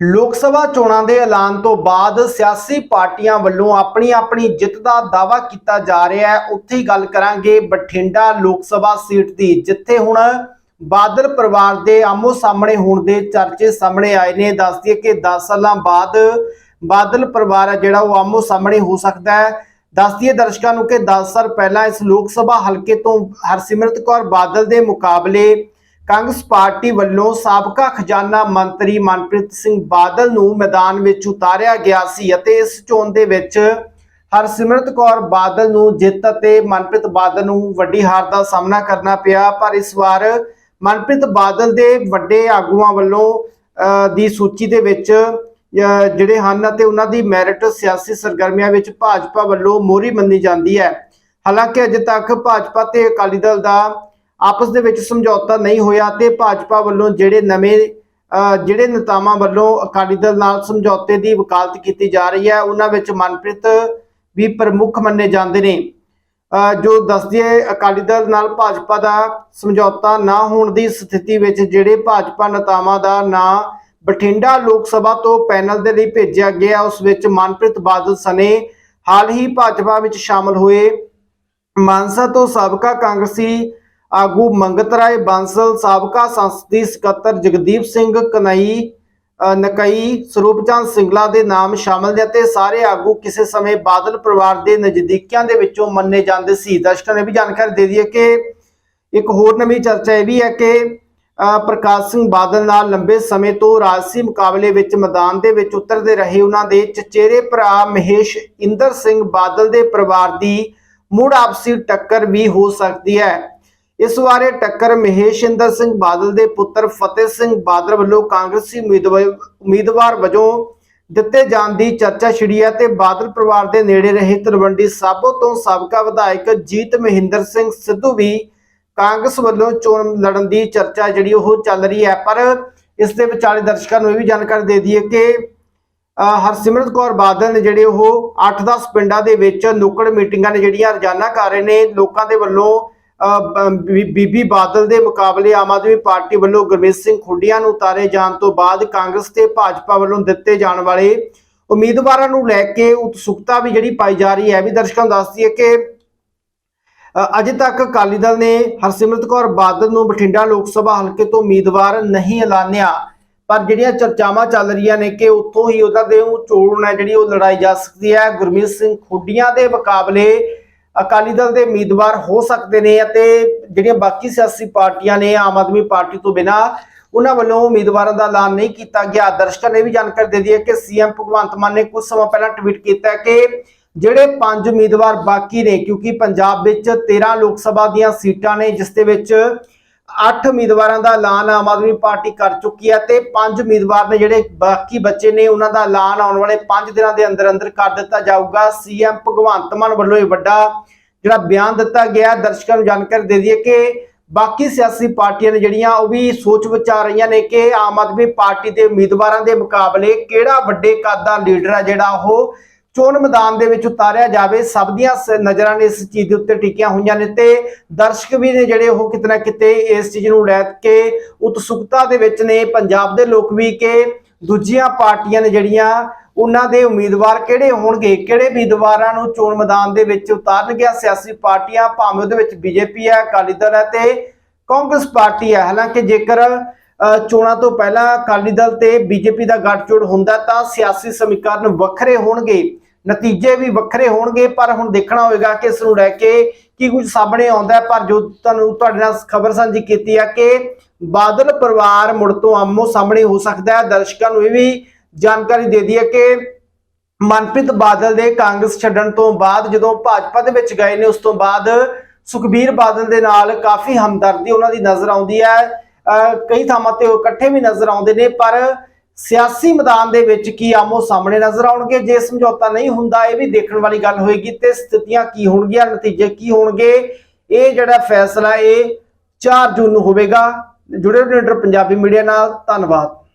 ਲੋਕ ਸਭਾ ਚੋਣਾਂ ਦੇ ਐਲਾਨ ਤੋਂ ਬਾਅਦ ਸਿਆਸੀ ਪਾਰਟੀਆਂ ਵੱਲੋਂ ਆਪਣੀ ਆਪਣੀ ਜਿੱਤ ਦਾ ਦਾਅਵਾ ਕੀਤਾ ਜਾ ਰਿਹਾ ਹੈ। ਉੱਥੇ ਹੀ ਗੱਲ ਕਰਾਂਗੇ ਬਠਿੰਡਾ ਲੋਕ ਸਭਾ ਸੀਟ ਦੀ, ਜਿੱਥੇ ਹੁਣ ਬਾਦਲ ਪਰਿਵਾਰ ਦੇ ਆਮੋ ਸਾਹਮਣੇ ਹੋਣ ਦੇ ਚਰਚੇ ਸਾਹਮਣੇ ਆਏ ਨੇ। ਦੱਸ ਦਈਏ ਕਿ 10 ਸਾਲਾਂ ਬਾਅਦ ਬਾਦਲ ਪਰਿਵਾਰ ਹੈ ਜਿਹੜਾ ਉਹ ਆਮੋ ਸਾਹਮਣੇ ਹੋ ਸਕਦਾ ਹੈ। ਦੱਸ ਦਈਏ ਦਰਸ਼ਕਾਂ ਨੂੰ ਕਿ 10 ਸਾਲ ਪਹਿਲਾਂ ਇਸ ਲੋਕ ਸਭਾ ਹਲਕੇ ਤੋਂ ਹਰਸਿਮਰਤ ਕੌਰ ਬਾਦਲ ਦੇ ਮੁਕਾਬਲੇ ਕਾਂਗਰਸ ਪਾਰਟੀ ਵੱਲੋਂ ਸਾਬਕਾ ਖਜ਼ਾਨਾ ਮੰਤਰੀ ਮਨਪ੍ਰੀਤ ਸਿੰਘ ਬਾਦਲ ਨੂੰ ਮੈਦਾਨ ਵਿੱਚ ਉਤਾਰਿਆ ਗਿਆ ਸੀ ਅਤੇ ਇਸ ਚੋਣ ਦੇ ਵਿੱਚ ਹਰਸਿਮਰਤ ਕੌਰ ਬਾਦਲ ਨੂੰ ਜਿੱਤ ਅਤੇ ਮਨਪ੍ਰੀਤ ਬਾਦਲ ਨੂੰ ਵੱਡੀ ਹਾਰ ਦਾ ਸਾਹਮਣਾ ਕਰਨਾ ਪਿਆ। ਪਰ ਇਸ ਵਾਰ ਮਨਪ੍ਰੀਤ ਬਾਦਲ ਦੇ ਵੱਡੇ ਆਗੂਆਂ ਵੱਲੋਂ ਅਹ, ਦੀ ਸੂਚੀ ਦੇ ਵਿੱਚ ਅਹ, ਜਿਹੜੇ ਹਨ ਅਤੇ ਉਹਨਾਂ ਦੀ ਮੈਰਿਟ ਸਿਆਸੀ ਸਰਗਰਮੀਆਂ ਵਿੱਚ ਭਾਜਪਾ ਵੱਲੋਂ ਮੋਹਰੀ ਮੰਨੀ ਜਾਂਦੀ ਹੈ। ਹਾਲਾਂਕਿ ਅਜੇ ਤੱਕ ਭਾਜਪਾ ਤੇ ਅਕਾਲੀ ਦਲ ਦਾ ਆਪਸ ਦੇ ਵਿੱਚ ਸਮਝੌਤਾ ਨਹੀਂ ਹੋਇਆ ਤੇ ਭਾਜਪਾ ਵੱਲੋਂ ਜਿਹੜੇ ਨਵੇਂ ਅਹ, ਜਿਹੜੇ ਨੇਤਾਵਾਂ ਵੱਲੋਂ ਅਕਾਲੀ ਦਲ ਨਾਲ ਸਮਝੌਤੇ ਦੀ ਵਕਾਲਤ ਕੀਤੀ ਜਾ ਰਹੀ ਹੈ ਉਹਨਾਂ ਵਿੱਚ ਮਨਪ੍ਰੀਤ ਵੀ ਪ੍ਰਮੁੱਖ ਮੰਨੇ ਜਾਂਦੇ ਨੇ। ਜੋ ਦੱਸਦੀ ਹੈ ਅਕਾਲੀ ਦਲ ਨਾਲ ਭਾਜਪਾ ਦਾ ਸਮਝੌਤਾ ਨਾ ਹੋਣ ਦੀ ਸਥਿਤੀ ਵਿੱਚ ਜਿਹੜੇ ਭਾਜਪਾ ਨੇਤਾਵਾਂ ਦਾ ਨਾਂ ਬਠਿੰਡਾ ਲੋਕ ਸਭਾ ਤੋਂ ਪੈਨਲ ਦੇ ਲਈ ਭੇਜਿਆ ਗਿਆ ਉਸ ਵਿੱਚ ਮਨਪ੍ਰੀਤ ਬਾਦਲ ਸਨੇ ਹਾਲ ਹੀ ਭਾਜਪਾ ਵਿੱਚ ਸ਼ਾਮਲ ਹੋਏ। ਮਾਨਸਾ ਤੋਂ ਸਾਬਕਾ ਕਾਂਗਰਸੀ ਆਗੂ ਮੰਗਤ ਰਾਏ ਬਾਂਸਲ ਸਾਬਕਾ ਸੰਸਦੀ ਸਕੱਤਰ ਜਗਦੀਪ ਸਿੰਘ ਕਨਈ ਅ, ਨਕਈ ਸਰੂਪਚੰਦ ਸਿੰਗਲਾ ਦੇ ਨਾਮ ਸ਼ਾਮਲ ਨੇ ਅਤੇ ਸਾਰੇ ਆਗੂ ਕਿਸੇ ਸਮੇਂ ਬਾਦਲ ਪਰਿਵਾਰ ਦੇ ਨਜ਼ਦੀਕੀਆਂ ਦੇ ਵਿੱਚੋਂ ਮੰਨੇ ਜਾਂਦੇ ਸੀ। ਦਰਸ਼ਕਾਂ ਨੇ ਵੀ ਜਾਣਕਾਰੀ ਦੇ ਦਈਏ ਕਿ ਇੱਕ ਹੋਰ ਨਵੀਂ ਚਰਚਾ ਇਹ ਵੀ ਹੈ ਕਿ ਅ, ਪ੍ਰਕਾਸ਼ ਸਿੰਘ ਬਾਦਲ ਨਾਲ ਲੰਬੇ ਸਮੇਂ ਤੋਂ ਰਾਜਸੀ ਮੁਕਾਬਲੇ ਵਿੱਚ ਮੈਦਾਨ ਦੇ ਵਿੱਚ ਉਤਰਦੇ ਰਹੇ। ਉਹਨਾਂ ਦੇ ਚਚੇਰੇ ਭਰਾ ਮਹੇਸ਼ ਇੰਦਰ ਸਿੰਘ ਬਾਦਲ ਦੇ ਪਰਿਵਾਰ ਦੀ ਮੁੜ ਆਪਸੀ ਟੱਕਰ ਵੀ ਹੋ ਸਕਦੀ ਹੈ। ਇਸ ਬਾਰੇ ਟੱਕਰ ਮਹੇਸ਼ਿੰਦਰ ਸਿੰਘ ਬਾਦਲ ਦੇ ਪੁੱਤਰ ਫਤਿਹ ਸਿੰਘ ਬਾਦਲ ਵੱਲੋਂ ਕਾਂਗਰਸੀ ਉਮੀਦਵਾਰ ਉਮੀਦਵਾਰ ਵਜੋਂ ਦਿੱਤੇ ਜਾਣ ਦੀ ਚਰਚਾ ਛਿੜੀ ਹੈ ਤੇ ਬਾਦਲ ਪਰਿਵਾਰ ਦੇ ਨੇੜੇ ਰਹੇ ਤਲਵੰਡੀ ਸਾਬੋ ਤੋਂ ਸਾਬਕਾ ਵਿਧਾਇਕ ਜੀਤ ਮਹਿੰਦਰ ਸਿੰਘ ਸਿੱਧੂ ਵੀ ਕਾਂਗਰਸ ਵੱਲੋਂ ਚੋਣ ਲੜਨ ਦੀ ਚਰਚਾ ਜਿਹੜੀ ਉਹ ਚੱਲ ਰਹੀ ਹੈ। ਪਰ ਇਸ ਦੇ ਵਿਚਾਲੇ ਦਰਸ਼ਕਾਂ ਨੂੰ ਇਹ ਵੀ ਜਾਣਕਾਰੀ ਦੇ ਦਈਏ ਕਿ ਹਰਸਿਮਰਤ ਕੌਰ ਬਾਦਲ ਨੇ ਜਿਹੜੇ ਉਹ 8-10 ਪਿੰਡਾਂ ਦੇ ਵਿੱਚ ਨੁੱਕੜ ਮੀਟਿੰਗਾਂ ਨੇ ਜਿਹੜੀਆਂ ਰੋਜ਼ਾਨਾ ਕਰ ਰਹੇ ਨੇ, ਲੋਕਾਂ ਦੇ ਵੱਲੋਂ ਬੀਬੀ ਬਾਦਲ ਦੇ ਮੁਕਾਬਲੇ ਆਮ ਆਦਮੀ ਪਾਰਟੀ ਵੱਲੋਂ ਗੁਰਮੀਤ ਸਿੰਘ ਖੁੱਡੀਆਂ ਨੂੰ ਉਤਾਰੇ ਜਾਣ ਤੋਂ ਬਾਅਦ ਕਾਂਗਰਸ ਤੇ ਭਾਜਪਾ ਵੱਲੋਂ ਦਿੱਤੇ ਜਾਣ ਵਾਲੇ ਉਮੀਦਵਾਰਾਂ ਨੂੰ ਲੈ ਕੇ ਉਤਸੁਕਤਾ ਵੀ ਜਿਹੜੀ ਪਾਈ ਜਾ ਰਹੀ ਹੈ ਵੀ ਦਰਸ਼ਕਾਂ ਨੂੰ ਦੱਸਦੀ ਹੈ ਕਿ ਅਜੇ ਤੱਕ ਅਕਾਲੀ ਦਲ ਨੇ ਹਰਸਿਮਰਤ ਕੌਰ ਬਾਦਲ ਨੂੰ ਬਠਿੰਡਾ ਲੋਕ ਸਭਾ ਹਲਕੇ ਤੋਂ ਉਮੀਦਵਾਰ ਨਹੀਂ ਐਲਾਨਿਆ, ਪਰ ਜਿਹੜੀਆਂ ਚਰਚਾਵਾਂ ਚੱਲ ਰਹੀਆਂ ਨੇ ਕਿ ਉੱਥੋਂ ਹੀ ਉਹਦਾ ਦੇ ਚੋਣ ਹੈ, ਜਿਹੜੀ ਉਹ ਲੜਾਈ ਜਾ ਸਕਦੀ ਹੈ। ਗੁਰਮੀਤ ਸਿੰਘ ਖੁੱਡੀਆਂ ਦੇ ਮੁਕਾਬਲੇ ਅਕਾਲੀ ਦਲ ਦੇ ਉਮੀਦਵਾਰ ਹੋ ਸਕਦੇ ਨੇ ਅਤੇ ਜਿਹੜੀਆਂ ਬਾਕੀ ਸਿਆਸੀ ਪਾਰਟੀਆਂ ਨੇ, ਆਮ ਆਦਮੀ ਪਾਰਟੀ ਤੋਂ ਬਿਨਾ, ਉਹਨਾਂ ਵੱਲੋਂ ਉਮੀਦਵਾਰਾਂ ਦਾ ਐਲਾਨ ਨਹੀਂ ਕੀਤਾ ਗਿਆ। ਦਰਸ਼ਕਾਂ ਨੇ ਵੀ ਜਾਣਕਾਰੀ ਦੇ ਦਿੱਤੀ ਹੈ ਕਿ ਸੀਐਮ ਭਗਵੰਤ ਮਾਨ ਨੇ ਕੁਝ ਸਮਾਂ ਪਹਿਲਾਂ ਟਵੀਟ ਕੀਤਾ ਕਿ ਜਿਹੜੇ ਪੰਜ ਉਮੀਦਵਾਰ ਬਾਕੀ ਨੇ, ਕਿਉਂਕਿ ਪੰਜਾਬ ਵਿੱਚ 13 ਲੋਕ ਸਭਾ ਦੀਆਂ ਸੀਟਾਂ ਨੇ, ਜਿਸ ਦੇ ਵਿੱਚ 8 ਉਮੀਦਵਾਰਾਂ ਦਾ ਐਲਾਨ ਆਮ ਆਦਮੀ ਪਾਰਟੀ ਕਰ ਚੁੱਕੀ ਹੈ ਤੇ ਪੰਜ ਉਮੀਦਵਾਰ ਨੇ ਜਿਹੜੇ ਬਾਕੀ ਬੱਚੇ ਨੇ ਉਹਨਾਂ ਦਾ ਐਲਾਨ ਆਉਣ ਵਾਲੇ 5 ਦਿਨਾਂ ਦੇ ਅੰਦਰ ਅੰਦਰ ਕਰ ਦਿੱਤਾ ਜਾਊਗਾ। ਸੀਐਮ ਭਗਵੰਤ ਮਾਨ ਵੱਲੋਂ ਇਹ ਵੱਡਾ ਜਿਹੜਾ ਬਿਆਨ ਦਿੱਤਾ ਗਿਆ ਦਰਸ਼ਕਾਂ ਨੂੰ ਜਾਣਕਾਰੀ ਦੇ ਦਈਏ ਕਿ ਬਾਕੀ ਸਿਆਸੀ ਪਾਰਟੀਆਂ ਨੇ ਜਿਹੜੀਆਂ ਉਹ ਵੀ ਸੋਚ ਵਿਚਾਰ ਰਹੀਆਂ ਨੇ ਕਿ ਆਮ ਆਦਮੀ ਪਾਰਟੀ ਦੇ ਉਮੀਦਵਾਰਾਂ ਦੇ ਮੁਕਾਬਲੇ ਕਿਹੜਾ ਵੱਡੇ ਕੱਦ ਦਾ ਲੀਡਰ ਹੈ ਜਿਹੜਾ ਉਹ ਚੋਣ ਮੈਦਾਨ ਦੇ ਵਿੱਚ ਉਤਾਰਿਆ ਜਾਵੇ। ਸਭ ਦੀਆਂ ਸ- ਨਜ਼ਰਾਂ ਨੇ ਇਸ ਚੀਜ਼ ਦੇ ਉੱਤੇ ਟਿਕੀਆਂ ਹੋਈਆਂ ਨੇ ਤੇ ਦਰਸ਼ਕ ਵੀ ਨੇ ਜਿਹੜੇ ਉਹ ਕਿਤੇ ਨਾ ਕਿਤੇ ਇਸ ਚੀਜ਼ ਨੂੰ ਲੈ ਕੇ ਉਤਸੁਕਤਾ ਦੇ ਵਿੱਚ ਨੇ। ਪੰਜਾਬ ਦੇ ਲੋਕ ਵੀ ਕਿ ਦੂਜੀਆਂ ਪਾਰਟੀਆਂ ਨੇ ਜਿਹੜੀਆਂ, ਉਹਨਾਂ ਦੇ ਉਮੀਦਵਾਰ ਕਿਹੜੇ ਹੋਣਗੇ? ਕਿਹੜੇ ਉਮੀਦਵਾਰਾਂ ਨੂੰ ਚੋਣ ਮੈਦਾਨ ਦੇ ਵਿੱਚ ਉਤਾਰਨਗੀਆਂ ਸਿਆਸੀ ਪਾਰਟੀਆਂ, ਭਾਵੇਂ ਉਹਦੇ ਵਿੱਚ ਬੀਜੇਪੀ ਹੈ, ਅਕਾਲੀ ਦਲ ਹੈ ਤੇ ਕਾਂਗਰਸ ਪਾਰਟੀ ਹੈ। ਹਾਲਾਂਕਿ ਜੇਕਰ ਚੋਣਾਂ ਤੋਂ ਪਹਿਲਾਂ ਅਕਾਲੀ ਦਲ ਤੇ ਬੀਜੇਪੀ ਦਾ ਗੱਠਜੋੜ ਹੁੰਦਾ ਤਾਂ ਸਿਆਸੀ ਸਮੀਕਰਨ ਵੱਖਰੇ ਹੋਣਗੇ। ਨਤੀਜੇ ਵੀ ਵੱਖਰੇ ਹੋਣਗੇ, ਪਰ ਹੁਣ ਦੇਖਣਾ ਹੋਵੇਗਾ ਕਿ ਇਸ ਨੂੰ ਲੈ ਕੇ ਕੀ ਕੁਝ ਸਾਹਮਣੇ ਆਉਂਦਾ ਪਰ ਜੋ ਤੁਹਾਨੂੰ ਤੁਹਾਡੇ ਨਾਲ ਖਬਰ ਸਾਂਝੀ ਕੀਤੀ ਹੈ ਕਿ ਬਾਦਲ ਪਰਿਵਾਰ ਮੁੜ ਤੋਂ ਆਮੋ ਸਾਹਮਣੇ ਹੋ ਸਕਦਾ ਹੈ। ਦਰਸ਼ਕਾਂ ਨੂੰ ਇਹ ਵੀ ਜਾਣਕਾਰੀ ਦੇ ਦਈਏ ਕਿ ਮਨਪ੍ਰੀਤ ਬਾਦਲ ਦੇ ਕਾਂਗਰਸ ਛੱਡਣ ਤੋਂ ਬਾਅਦ ਜਦੋਂ ਭਾਜਪਾ ਦੇ ਵਿੱਚ ਗਏ ਨੇ, ਉਸ ਤੋਂ ਬਾਅਦ ਸੁਖਬੀਰ ਬਾਦਲ ਦੇ ਨਾਲ ਕਾਫੀ ਹਮਦਰਦੀ ਉਹਨਾਂ ਦੀ ਨਜ਼ਰ ਆਉਂਦੀ ਹੈ। ਅਹ ਕਈ ਥਾਵਾਂ ਤੇ ਉਹ ਇਕੱਠੇ ਵੀ ਨਜ਼ਰ ਆਉਂਦੇ ਨੇ, ਪਰ ਸਿਆਸੀ ਮੈਦਾਨ ਦੇ ਵਿੱਚ ਕੀ ਆਮੋ ਸਾਹਮਣੇ ਨਜ਼ਰ ਆਉਣਗੇ? ਜੇ ਸਮਝੌਤਾ ਨਹੀਂ ਹੁੰਦਾ, ਇਹ ਵੀ ਦੇਖਣ ਵਾਲੀ ਗੱਲ ਹੋਏਗੀ। ਤੇ ਸਥਿਤੀਆਂ ਕੀ ਹੋਣਗੀਆਂ? ਨਤੀਜੇ ਕੀ ਹੋਣਗੇ? ਇਹ ਜਿਹੜਾ ਫੈਸਲਾ, ਇਹ 4 ਜੂਨ ਨੂੰ ਹੋਵੇਗਾ। ਜੁੜੇ ਰਹੋ ਲੀਡਰ ਪੰਜਾਬੀ ਮੀਡੀਆ ਨਾਲ। ਧੰਨਵਾਦ।